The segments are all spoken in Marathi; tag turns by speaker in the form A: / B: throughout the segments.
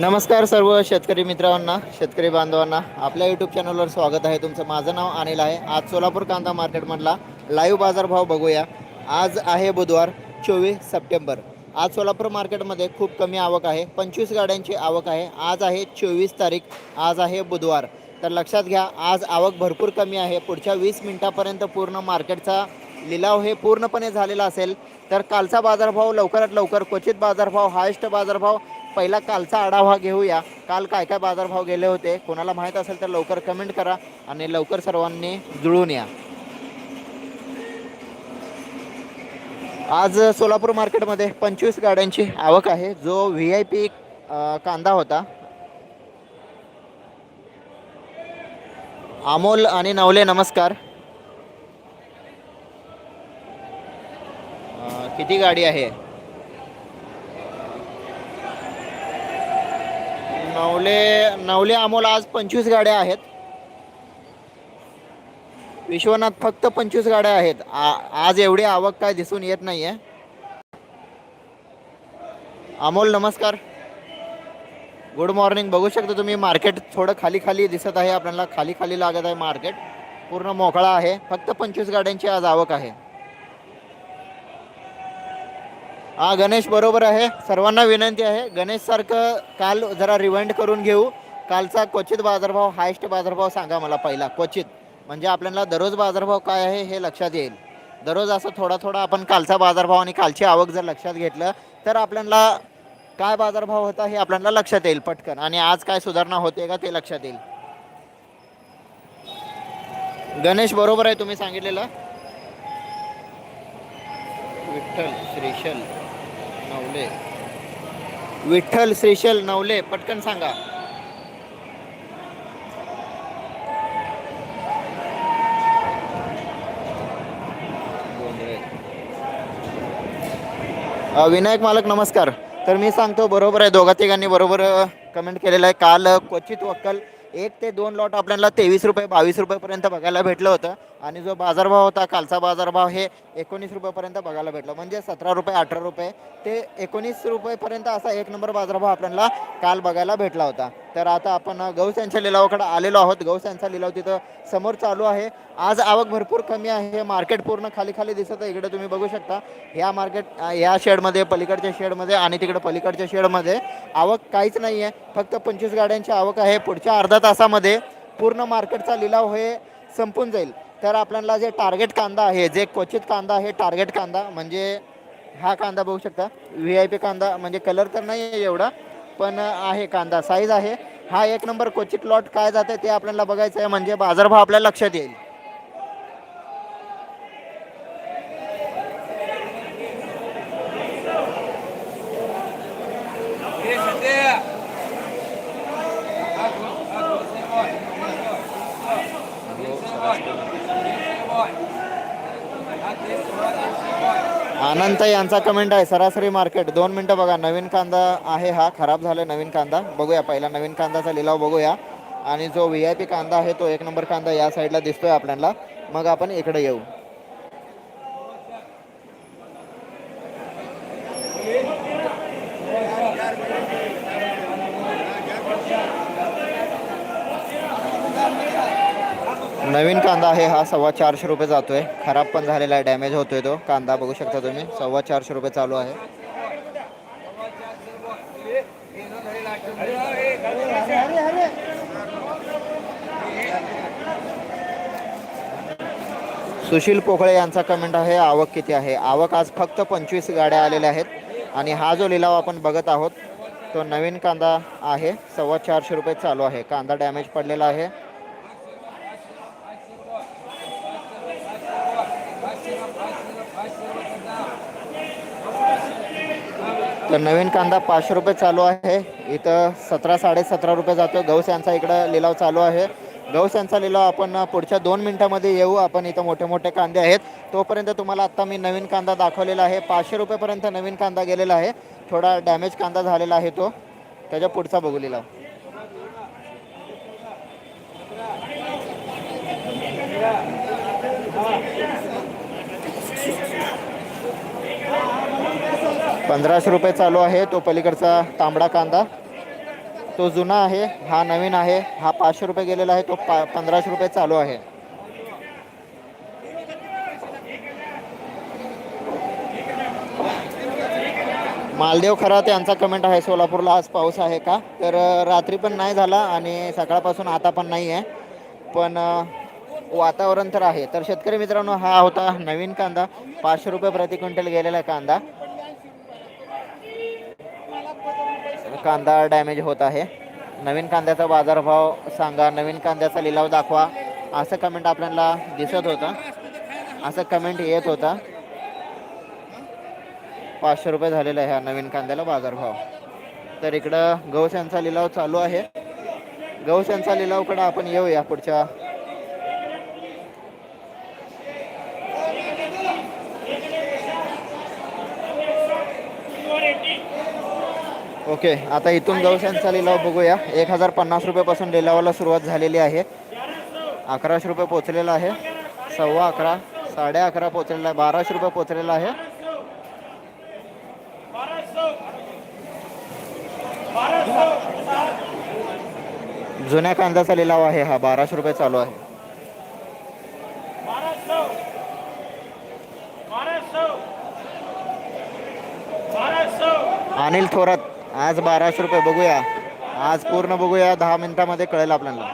A: नमस्कार सर्व शेतकरी मित्रांना शेतकरी बांधवांना. आपल्या यूट्यूब चॅनलवर स्वागत आहे तुमचं. माझं नाव अनिल आहे. आज सोलापूर कांदा मार्केटमधला लाईव्ह बाजारभाव बघूया. आज आहे बुधवार चोवीस सप्टेंबर. आज सोलापूर मार्केटमध्ये खूप कमी आवक आहे. पंचवीस गाड्यांची आवक आहे. आज आहे चोवीस तारीख. आज आहे बुधवार. तर लक्षात घ्या आज आवक भरपूर कमी आहे. पुढच्या वीस मिनटापर्यंत पूर्ण मार्केटचा लिलाव हे पूर्णपणे झालेला असेल. तर कालचा बाजारभाव लवकरात लवकर क्वचित बाजारभाव हायस्ट बाजारभाव पहिला कालचा आढावा घेऊया. काल काय काय बाजारभाव गेले होते? कोणाला माहीत असेल तर लवकर कमेंट करा आणि लवकर सर्वांनी जुळून या. आज सोलापूर मार्केटमध्ये पंचवीस गाड्यांची आवक आहे. जो व्ही आय पी कांदा होता. अमोल आणि नवले नमस्कार. किती गाडी आहे? नवले नवले अमोल आज पंचवीस गाड्या आहेत. विश्वनाथ फक्त पंचवीस गाड्या आहेत. आ, आज एवढी आवक काय दिसून येत नाहीये. अमोल नमस्कार. Good morning. बघू शकता तुम्ही मार्केट थोडं खाली खाली दिसत आहे. आपल्याला खाली खाली लागत आहे मार्केट. पूर्ण मोकळा आहे. फक्त पंचवीस गाड्यांची आज आवक आहे. हा गणेश बरोबर आहे. सर्वांना विनंती आहे. गणेश सारखं काल जरा रिवाइंड करून घेऊ. कालचा क्वचित बाजारभाव हायस्ट बाजारभाव सांगा मला पहिला. क्वचित. म्हणजे आपल्याला दररोज बाजारभाव काय आहे हे लक्षात येईल. दररोज असं थोडा थोडा आपण कालचा बाजारभाव आणि कालची आवक जर लक्षात घेतलं तर आपल्याला काय बाजारभाव होता हे आपल्याला लक्षात येईल पटकन. आणि आज काय सुधारणा होते का ते लक्षात येईल. गणेश बरोबर आहे तुम्ही सांगितलेलं. विठ्ठल श्रीशल. नवले. विठ्ठल श्रीशल नवले पटकन सांगा. विनायक मालक नमस्कार. तर मी सांगतो बरोबर आहे दोघा तिघांनी बरोबर कमेंट केलेलं आहे. काल क्वचित वक्कल एक ते दोन लॉट आपल्याला तेवीस रुपये बावीस रुपयेपर्यंत बघायला भेटलं होतं. आणि जो बाजारभाव होता कालचा बाजारभाव हे एकोणीस रुपयेपर्यंत बघायला भेटलं. म्हणजे सतरा रुपये अठरा रुपये ते एकोणीस रुपयेपर्यंत असा एक नंबर बाजारभाव आपल्याला काल बघायला भेटला होता. तर आता आपण गौस यांच्या लिलावाकडे आलेलो आहोत. गौस यांचा लिलाव तिथं समोर चालू आहे. आज आवक भरपूर कमी आहे. मार्केट पूर्ण खाली खाली दिसत आहे. इकडे तुम्ही बघू शकता. या मार्केट या शेडमध्ये पलीकडच्या शेडमध्ये आणि तिकडे पलीकडच्या शेडमध्ये आवक काहीच नाही आहे फक्त पंचवीस गाड्यांची आवक आहे. पुढच्या अर्धा तासामध्ये पूर्ण मार्केटचा लिलाव हे संपून जाईल. तर आपल्याला जे टार्गेट कांदा आहे जे क्वचित कांदा आहे टार्गेट कांदा म्हणजे हा कांदा बघू शकता. व्ही आय पी कांदा म्हणजे कलर तर नाही आहे एवढा पण आहे कांदा साईज आहे. हा एक नंबर क्वचित लॉट काय जाते ते आपल्याला बघायचं आहे म्हणजे बाजारभाव आपल्या लक्षात येईल. आता यांचा कमेंट आहे सरासरी मार्केट दोन मिनटं बघा नवीन कांदा आहे हा खराब झाला नवीन कांदा. बघूया पहिला नवीन कांदाचा लिलाव बघूया. आणि जो व्ही आय पी कांदा आहे तो एक नंबर कांदा या साईडला दिसतोय आपल्याला. मग आपण इकडे येऊ. नवीन कांदा आहे हा सव्वा चारशे रुपये जातोय. खराब पण झालेला आहे डॅमेज होतोय तो. कांदा बघू शकता तुम्ही. सव्वा चारशे रुपये चालू आहे. सुशील पोकळे यांचा कमेंट आहे आवक किती आहे? आवक आज फक्त पंचवीस गाड्या आलेल्या आहेत. आणि हा जो लिलाव आपण बघत आहोत तो नवीन कांदा आहे सव्वा चारशे रुपये चालू आहे. कांदा डॅमेज पडलेला आहे. तर नवीन कांदा पाचशे रुपये चालू आहे. इथं सतरा साडेसतरा रुपये जातो गौस यांचा इकडं लिलाव चालू आहे. गौस यांचा लिलाव आपण पुढच्या दोन मिनिटामध्ये येऊ. आपण इथं मोठे मोठे कांदे आहेत. तोपर्यंत तुम्हाला आत्ता मी नवीन कांदा दाखवलेला आहे. पाचशे रुपयेपर्यंत नवीन कांदा गेलेला आहे. थोडा डॅमेज कांदा झालेला आहे तो. त्याच्या पुढचा बघू लिलाव. पंधराशे रुपये चालू आहे. तो पलीकडचा तांबडा कांदा. तो जुना आहे हा नवीन आहे हा पाचशे रुपये गेलेला आहे तो पा पंधराशे रुपये चालू आहे. मालदेव खरात यांचा कमेंट आहे सोलापूरला आज पाऊस आहे का? तर रात्री पण नाही झाला आणि सकाळपासून आता पण नाही आहे. पण वातावरण तर आहे. तर शेतकरी मित्रांनो हा होता नवीन कांदा. पाचशे रुपये प्रति क्विंटल गेलेला कांदा. कांदा डॅमेज होत आहे. नवीन कांद्याचा बाजारभाव सांगा नवीन कांद्याचा लिलाव दाखवा. असं कमेंट आपल्याला दिसत होतं. असं कमेंट येत होता. पाचशे रुपये झालेला आहे ह्या नवीन कांद्याला बाजारभाव. तर इकडं गौश यांचा लिलाव चालू आहे. गौश यांचा लिलावकडं आपण येऊया पुढच्या ओके आता इथून गौश लिलाव बघूया. एक हजार पन्नास रुपयापासून लिलावाला सुरुवात झालेली आहे. अकराशे रुपये पोचलेला आहे. सव्वा अकरा साडे अकरा पोचलेला आहे. बाराशे रुपये पोचलेला आहे. जुन्या कांद्याचा लिलाव आहे हा. बाराशे रुपये चालू आहे. अनिल थोरात. आज बाराशे रुपये बघूया. आज पूर्ण बघूया. दहा मिनिटामध्ये कळेल आपल्याला.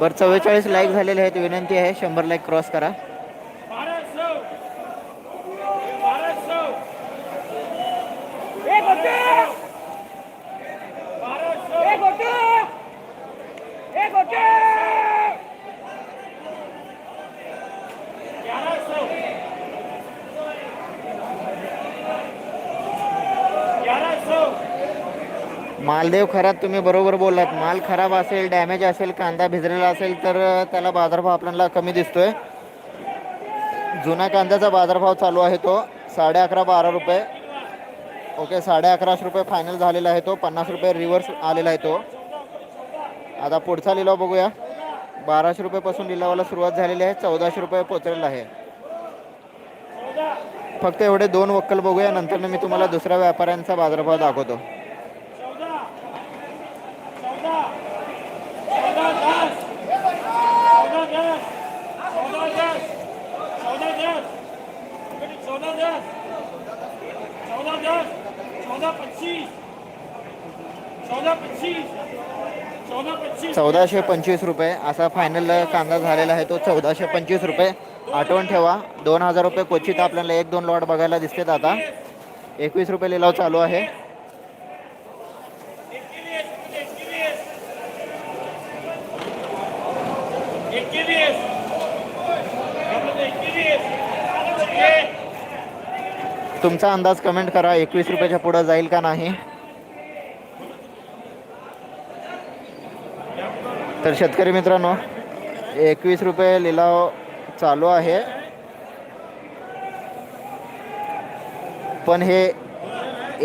A: बरं चव्वेचाळीस लाईक झालेले आहेत. विनंती आहे शंभर लाईक क्रॉस करा. मालदेव खरात तुम्ही बरोबर बोललात. माल खराब असेल डॅमेज असेल कांदा भिजलेला असेल तर त्याला बाजारभाव आपल्याला कमी दिसतोय. जुना कांद्याचा बाजारभाव चालू आहे तो साडे अकरा बारा रुपये. ओके साडे अकराशे रुपये फायनल झालेला आहे तो पन्नास रुपये रिव्हर्स आलेला आहे तो. आता पुढचा लिलाव बघूया. बाराशे रुपयेपासून लिलावाला सुरुवात झालेली आहे चौदाशे रुपये पोचलेला आहे. फक्त एवढे दोन वक्कल बघूया नंतर मी तुम्हाला दुसऱ्या व्यापाऱ्यांचा बाजारभाव दाखवतो. चौदाशे पंचवीस रुपये. असा फायनल कांदा झालेला आहे तो चौदाशे पंचवीस रुपये. आठवण ठेवा दोन हजार रुपये क्वचित आपल्याला एक दोन लॉट बघायला दिसतात आता. एकवीस रुपये लिलाव चालू आहे. तुमचा अंदाज कमेंट करा एकवीस रुपयाच्या पुढं जाईल का नाही? तर शेतकरी मित्रांनो एकवीस रुपये लिलाव चालू आहे. पण हे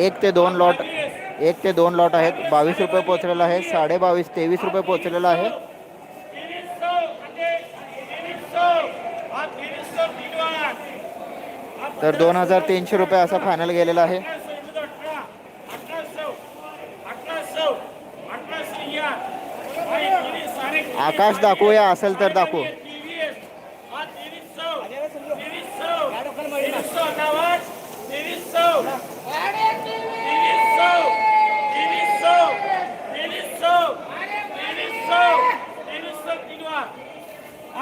A: एक ते दोन लॉट एक ते दोन लॉट आहेत. बावीस रुपये पोचलेला आहे साडे बावीस तेवीस रुपये पोचलेला आहे. तर दोन हजार तीनशे रुपये असा फायनल गेलेला आहे. आकाश दाखवूया असेल तर दाखवू.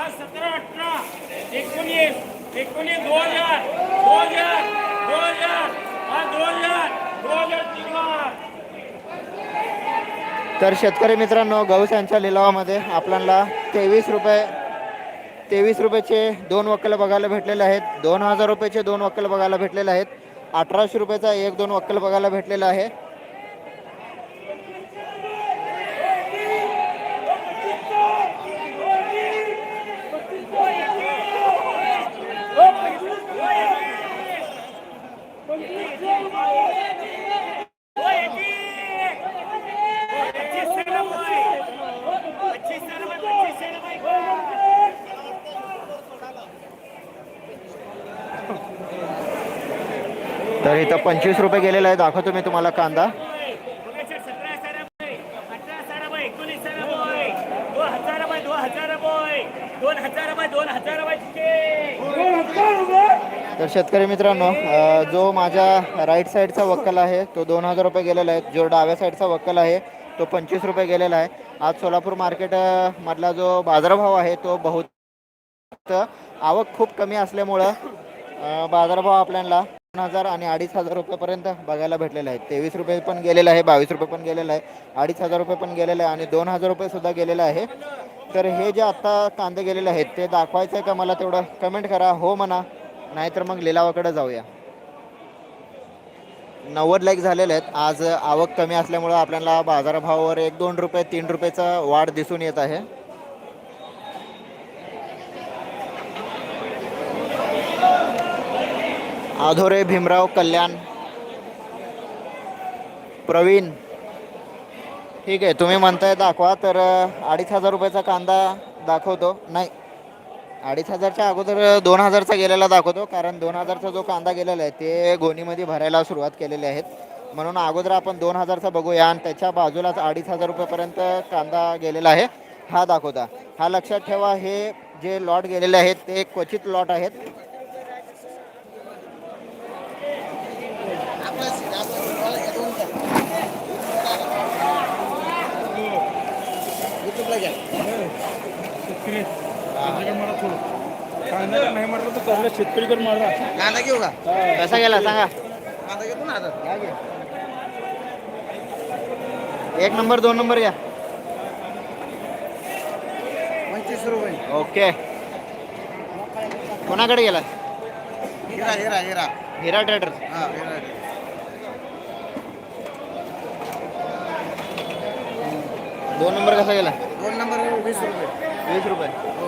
B: सतरा अठरा एकोणीस एकोणीस दोन हजार.
A: तर शेतकरी मित्रांनो गौस यांच्या लिलावामध्ये आपल्याला तेवीस रुपये तेवीस रुपयाचे दोन वक्कल बघायला भेटलेले आहेत. दोन हजार रुपयाचे दोन वक्कल बघायला भेटलेले आहेत. अठराशे रुपयाचा एक दोन वक्कल बघायला भेटलेला आहे. इथं पंचवीस रुपये गेलेला आहे दाखवतो मी तुम्हाला कांदा. तर शेतकरी मित्रांनो जो माझ्या राईट साईडचा वक्कल आहे तो दोन हजार रुपये गेलेला आहे. जो डाव्या साईडचा वक्कल आहे तो पंचवीस रुपये गेलेला आहे. आज सोलापूर मार्केट मधला जो बाजारभाव आहे तो बहुत आवक खूप कमी असल्यामुळं बाजारभाव आपल्याला दोन हजार आणि अडीच हजार रुपयेपर्यंत बघायला भेटलेलं आहे तेवीस रुपये पण गेलेलं आहे बावीस रुपये पण गेलेलं आहे अडीच हजार रुपये पण गेलेलं आहे आणि दोन हजार रुपये सुद्धा गेलेलं आहे. तर हे जे आत्ता कांदे गेलेले आहेत ते दाखवायचं आहे का मला तेवढं? कमेंट करा. हो म्हणा. नाहीतर मग लिलावाकडे जाऊया. नव्वद लाईक झालेले आहेत. आज आवक कमी असल्यामुळं आपल्याला बाजारभावावर एक दोन रुपये तीन रुपयेचा वाढ दिसून येत आहे. आधोरे भीमराव कल्याण. प्रवीण. ठीक आहे तुम्ही म्हणताय दाखवा तर अडीच हजार रुपयाचा कांदा दाखवतो. नाही अडीच हजारच्या अगोदर दोन हजारचा गेलेला दाखवतो कारण दोन हजारचा जो कांदा गेलेला आहे ते गोणीमध्ये भरायला सुरुवात केलेली आहेत. म्हणून अगोदर आपण दोन हजारचा बघूया आणि त्याच्या बाजूलाच अडीच हजार रुपयापर्यंत कांदा गेलेला आहे हा दाखवता. हा लक्षात ठेवा हे जे लॉट गेलेले आहेत ते क्वचित लॉट आहेत.
B: नाही म्हटलं तर
C: कांदा घेऊ का?
A: कसा गेला सांगा.
C: कांदा घेतो ना आता.
A: घ्या. एक नंबर दोन नंबर घ्या.
C: पंचवीस रुपये.
A: ओके. कोणाकडे गेला
C: हिरा हिरा हिरा.
A: हिरा ट्रेडर
C: हा हिरा.
A: दोन नंबर कसा गेला?
C: दोन नंबर वीस रुपये.
A: वीस रुपये.
C: हो.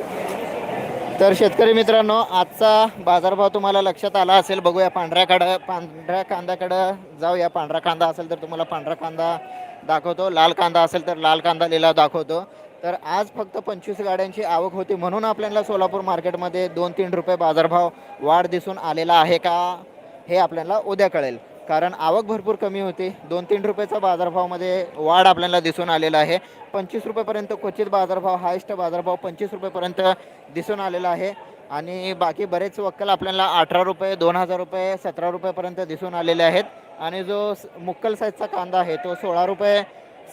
A: तर शेतकरी मित्रांनो आजचा बाजारभाव तुम्हाला लक्षात आला असेल. बघूया पांढऱ्या काढा पांढऱ्या कांद्याकडं जाऊया. पांढरा कांदा असेल तर तुम्हाला पांढरा कांदा दाखवतो. लाल कांदा असेल तर लाल कांदा लिहिला दाखवतो. तर आज फक्त पंचवीस गाड्यांची आवक होती. म्हणून आपल्याला सोलापूर मार्केटमध्ये दोन तीन रुपये बाजारभाव वाढ दिसून आलेला आहे का हे आपल्याला उद्या कळेल. कारण आवक भरपूर कमी होती. दोन तीन रुपयाचा बाजारभावामध्ये वाढ आपल्याला दिसून आलेला आहे. पंचवीस रुपयेपर्यंत क्वचित बाजारभाव हायस्ट बाजारभाव पंचवीस रुपयेपर्यंत दिसून आलेला आहे. आणि बाकी बरेच वक्कल आपल्याला अठरा रुपये दोन हजार रुपये सतरा रुपयेपर्यंत दिसून आलेले आहेत. आणि जो मुक्कल साईजचा कांदा आहे तो सोळा रुपये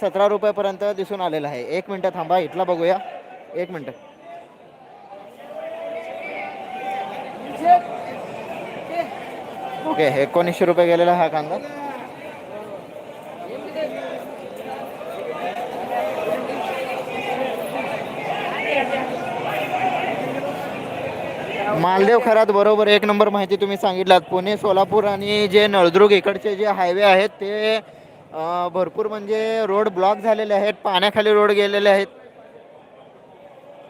A: सतरा रुपयेपर्यंत दिसून आलेला आहे. एक मिनटं थांबा इथला बघूया. एक मिनटं. ओके एकोणीसशे रुपये गेलेला हा कांदा. मालदेव खरात बरोबर एक नंबर माहिती तुम्ही सांगितलात. पुणे सोलापूर आणि जे नळदुर्ग इकडचे जे हायवे आहेत ते भरपूर म्हणजे रोड ब्लॉक झालेले आहेत पाण्याखाली रोड गेलेले आहेत.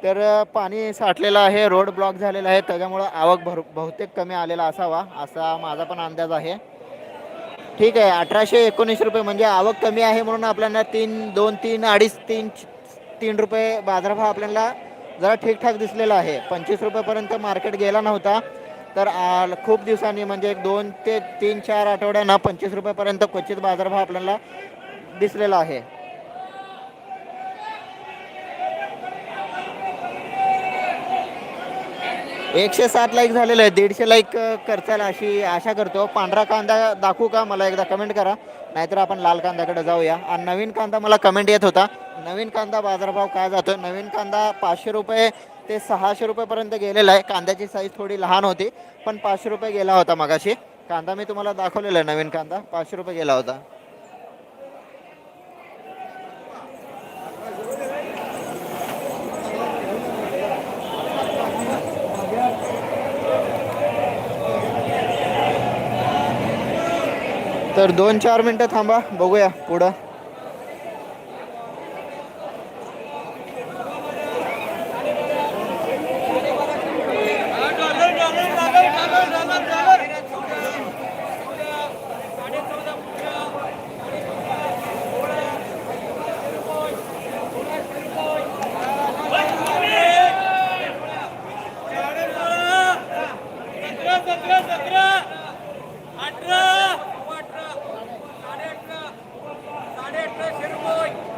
A: तर पाणी साठलेलं आहे रोड ब्लॉक झालेला आहे त्याच्यामुळं आवक भर बहुतेक कमी आलेला असावा असा माझा पण अंदाज आहे. ठीक आहे अठराशे एकोणीस रुपये म्हणजे आवक कमी आहे म्हणून आपल्याला तीन दोन तीन अडीच तीन तीन रुपये बाजारभाव आपल्याला जरा ठीकठाक दिसलेला आहे. पंचवीस रुपयेपर्यंत मार्केट गेला नव्हता तर खूप दिवसांनी म्हणजे एक दोन ते तीन चार आठवड्यांना पंचवीस रुपयेपर्यंत क्वचित बाजारभाव आपल्याला दिसलेला आहे. एकशे सात लाईक झालेलं आहे दीडशे लाईक करचाल अशी आशा करतो. पांढरा कांदा दाखवू का? मला एकदा कमेंट करा. नाहीतर आपण लाल कांद्याकडे जाऊया. आणि नवीन कांदा मला कमेंट येत होता. नवीन कांदा बाजारभाव काय जातो? नवीन कांदा पाचशे रुपये ते सहाशे रुपयेपर्यंत गेलेला आहे. कांद्याची साईज थोडी लहान होती पण पाचशे रुपये गेला होता मगाशी. कांदा मी तुम्हाला दाखवलेला आहे नवीन कांदा. पाचशे रुपये गेला होता. तर दोन चार मिनटं थांबा बघूया पुढं.
B: एकवीस रुपये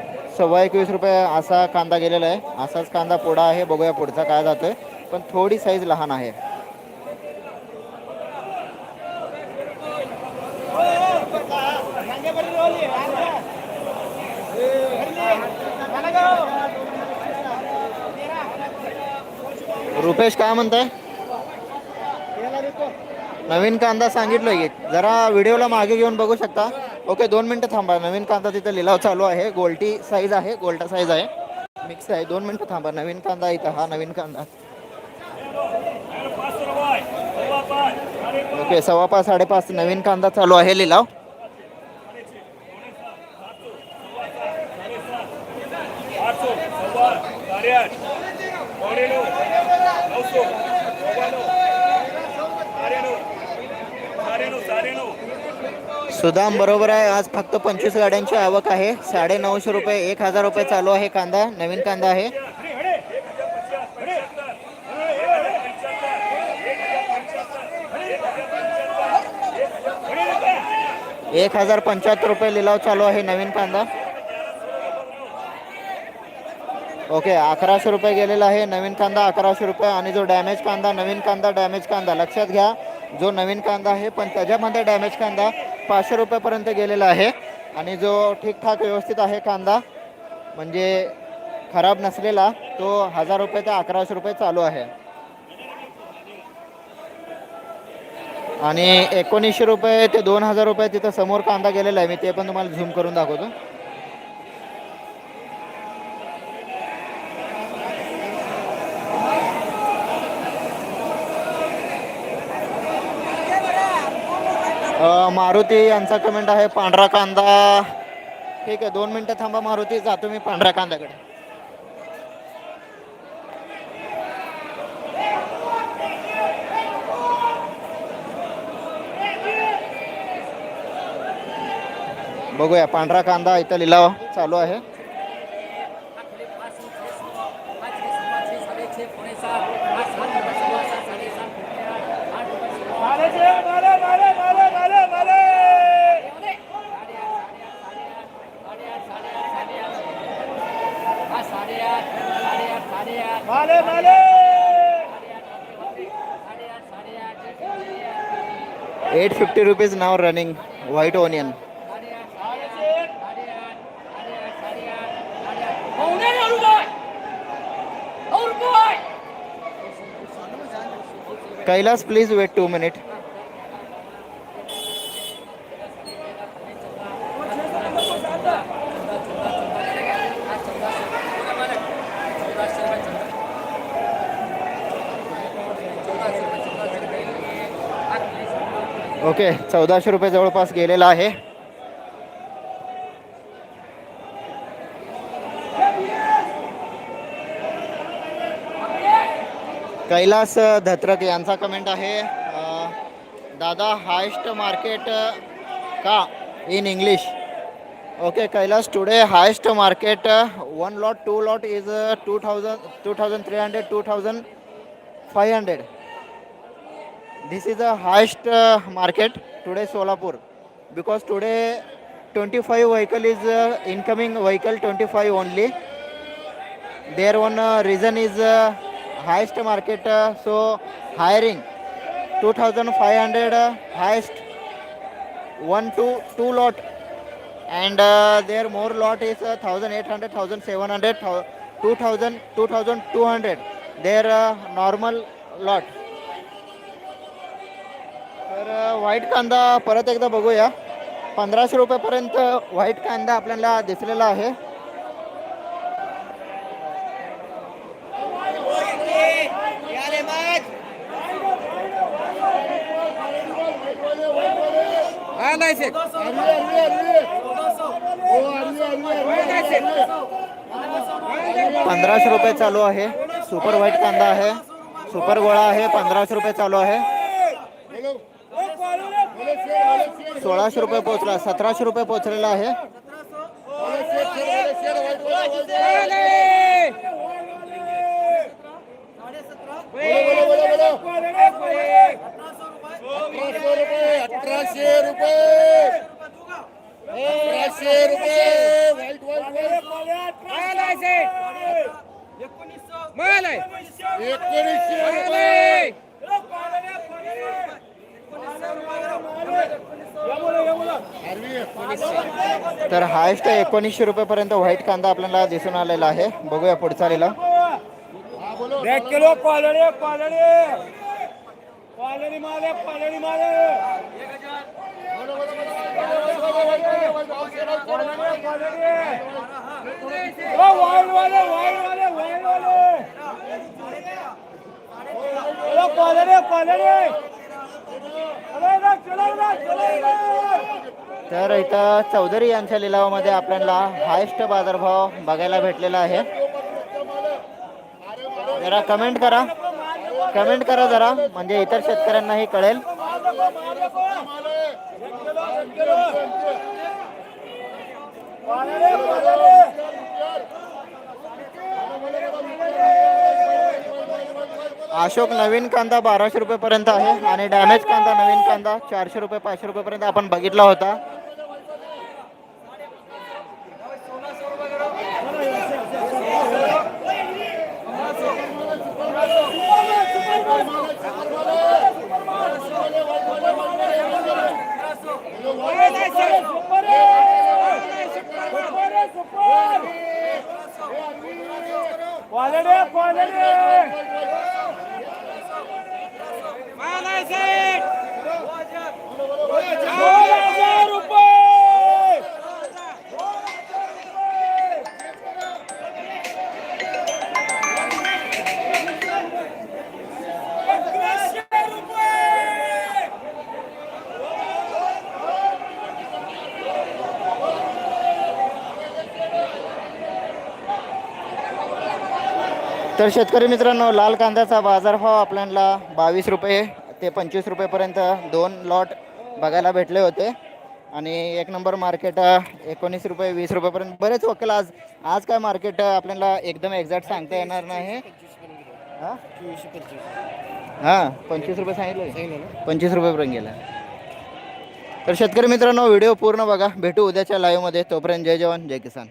A: सव्वा एकवीस रुपये असा कांदा गेलेला आहे. असाच कांदा पोडा आहे. बघूया पुढचा काय जातोय. पण थोडी साईज लहान आहे. रुपेश काय म्हणताय? नवीन कांदा सांगितलोय जरा व्हिडिओला मागे घेऊन बघू शकता. ओके दोन मिनटं थांबा. नवीन कांदा तिथं लिलाव चालू आहे. गोल्टी साईज आहे गोल्टा साईज आहे. मिक्स आहे. दोन मिनटं थांबा. नवीन कांदा इथं. हा नवीन कांदा. ओके सव्वा पाच साडेपाच. नवीन कांदा चालू आहे लिलाव. सुदाम बरोबर आहे. आज फक्त पंचवीस गाड्यांची आवक आहे. साडे नऊशे रुपये एक हजार रुपये चालू आहे कांदा. नवीन कांदा आहे. एक हजार पंच्याहत्तर रुपये लिलाव चालू आहे. नवीन कांदा. ओके अकराशे रुपये गेलेला आहे. नवीन कांदा अकराशे रुपये आणि जो डॅमेज कांदा नवीन कांदा डॅमेज कांदा. लक्षात घ्या जो नवीन कांदा आहे पण त्याच्यामध्ये डॅमेज कांदा पाचशे रुपयापर्यंत गेलेला आहे. आणि जो ठीकठाक व्यवस्थित आहे कांदा म्हणजे खराब नसलेला तो हजार रुपये ते अकराशे रुपये चालू आहे. आणि एकोणीसशे रुपये ते दोन हजार रुपये तिथं समोर कांदा गेलेला आहे. मी ते पण तुम्हाला झूम करून दाखवतो. मारुती यांचा कमेंट आहे पांढरा कांदा. ठीक आहे दोन मिनटं थांबा मारुती जातो मी पांढऱ्या कांद्याकडे. बघूया पांढरा कांदा इथं लिलाव चालू आहे. 850 rupees now running white onion. Kailas please wait 2 minutes okay चौदाशे रुपये जवळपास गेलेला आहे. कैलास धत्रक यांचा कमेंट आहे. दादा हायस्ट मार्केट का in English okay Kailas today highest market one lot two lot is two thousand two thousand three hundred two thousand five hundred this is the highest uh, market today solapur. Because today 25 vehicle is uh, incoming vehicle 25 only. Their one uh, reason is uh, highest market uh, so hiring. 2500 uh, highest. One to two lot. And uh, their more lot is uh, 1800 1700 2000 2200 their uh, normal lot. तर व्हाईट कांदा परत एकदा बघूया. पंधराशे रुपयापर्यंत व्हाईट कांदा आपल्याला दिसलेला आहे. पंधराशे रुपये चालू आहे. सुपर व्हाईट कांदा आहे. सुपर गोळा आहे. पंधराशे रुपये चालू आहे. सोळाशे रुपये पोहोचला सतराशे रुपये पोहोचलेला आहे.
C: अठराशे रुपये. अठराशे रुपये. एकोणीसशे रुपये आरवी एकोणीसशे
A: तर हायस्ट एकोणीसशे रुपयेपर्यंत व्हाईट कांदा आपल्याला दिसून आलेला आहे. बघूया पुढचा लिला
B: किलो क्वालरी क्वालरी क्वालरी माले क्वालरी माले ओ वाइल्ड
A: तर इथं चौधरी यांच्या लिलावामध्ये आपल्याला हायस्ट बाजारभाव बघायला भेटलेला आहे. जरा कमेंट करा. कमेंट करा जरा. म्हणजे इतर शेतकऱ्यांनाही कळेल. अशोक नवीन कांदा बाराशे रुपयेपर्यंत आहे आणि डॅमेज कांदा नवीन कांदा चारशे रुपये पाचशे रुपयेपर्यंत आपण बघितला होता.
B: क्वालिटी क्वालिटी दोन हजार रुपये अकराशे रुपये
A: तर शेतकरी मित्रांनो लाल कांद्याचा बाजारभाव आपल्याला बावीस रुपये. ते पंचवीस रुपयेपर्यंत दोन लॉट बघायला भेटले होते. आणि एक नंबर मार्केट एकोणीस रुपये वीस रुपयेपर्यंत बरेच वकील आज आज काय मार्केट आपल्याला एकदम एक्झॅक्ट सांगता येणार नाही. हां? पंचवीस रुपये सांगितलं. पंचवीस रुपयेपर्यंत गेला. तर शेतकरी मित्रांनो व्हिडिओ पूर्ण बघा. भेटू उद्याच्या लाईव्हमध्ये तोपर्यंत जय जवान जय किसान.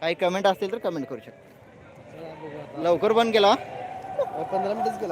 A: काही कमेंट असतील तर कमेंट करू शकता. लवकर बंद केला
C: पंधरा मिनिटच गेला.